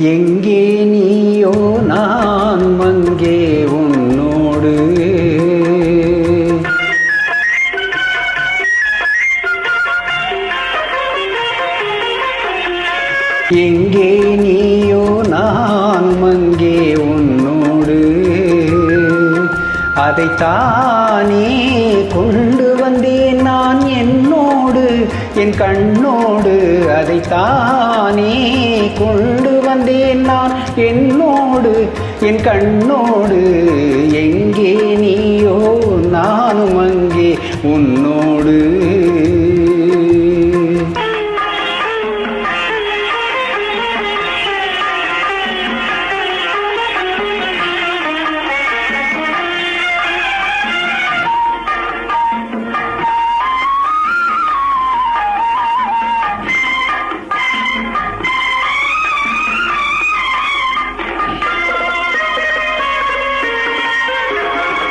எங்கே நீயோ நான் மங்கே உன்னோடு. எங்கே நீயோ நான் மங்கே உன்னோடு. அதைத்தானே கொண்டு வந்தேன் நான் என்னோடு என் கண்ணோடு. அதைத்தானே கொண்டு வந்தேன் நான் என்னோடு என் கண்ணோடு. எங்கே நீயோ நானும் அங்கே. உன்னோடு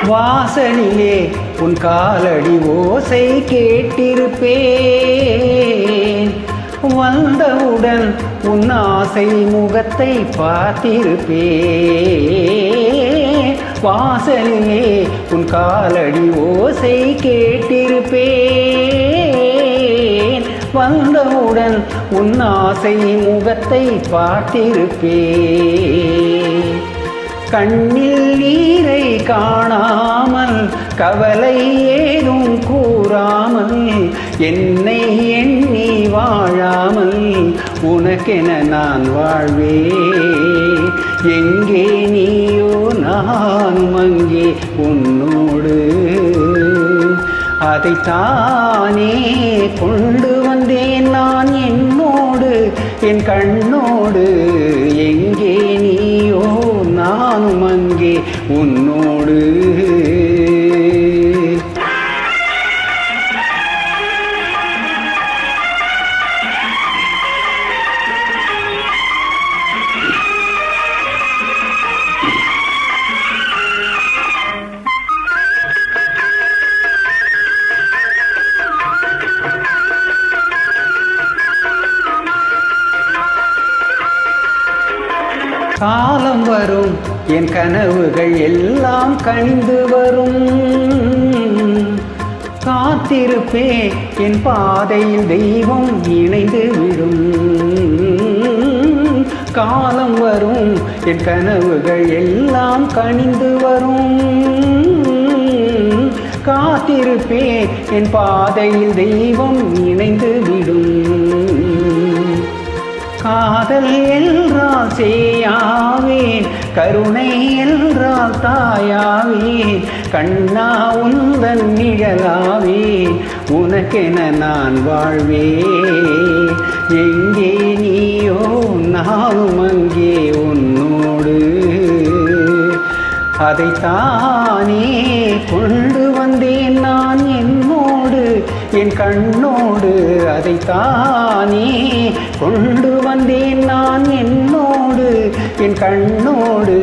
வாசலிலே உன் காலடி ஓசை கேட்டிருப்பேன். வந்தவுடன் உன் ஆசை முகத்தை பார்த்திருப்பேன். வாசலிலே உன் காலடி ஓசை கேட்டிருப்பேன். வந்தவுடன் உன் ஆசை முகத்தை பார்த்திருப்பேன். கண்ணில் நீரை காணாமல் கவலை ஏதும் கூறாமல் என்னை எண்ணி வாழாமல் உனக்கென நான் வாழ்வே. எங்கே நீயோ நான் அங்கே உன்னோடு. அதைத்தானே கொண்டு வந்தேன் நான் என்னோடு என் கண்ணோடு. எங்கே நானும் அங்கே உன்னோடு. காலம் வரும். என் கனவுகள் எல்லாம் கணிந்து வரும். காத்திருப்பே என் பாதையில் தெய்வம் இணைந்து விடும். காலம் வரும் என் கனவுகள் எல்லாம் கணிந்து வரும். காத்திருப்பே என் பாதையில் தெய்வம் இணைந்து விடும். காதல் என்றால் செய்யாவேன் கருணை என்றால் தாயாவே கண்ணா உந்தன் நிழலாவே உனக்கென நான் வாழ்வே. எங்கே நீயோ நானும் அங்கே உன்னோடு. அதைத்தானே கொண்டு வந்தேன் நான் என்னோடு. என் கண்ணோடு அதைத்தானே கொண்டு வந்தேன் நான் என்னோடு. என் கண்ணோடு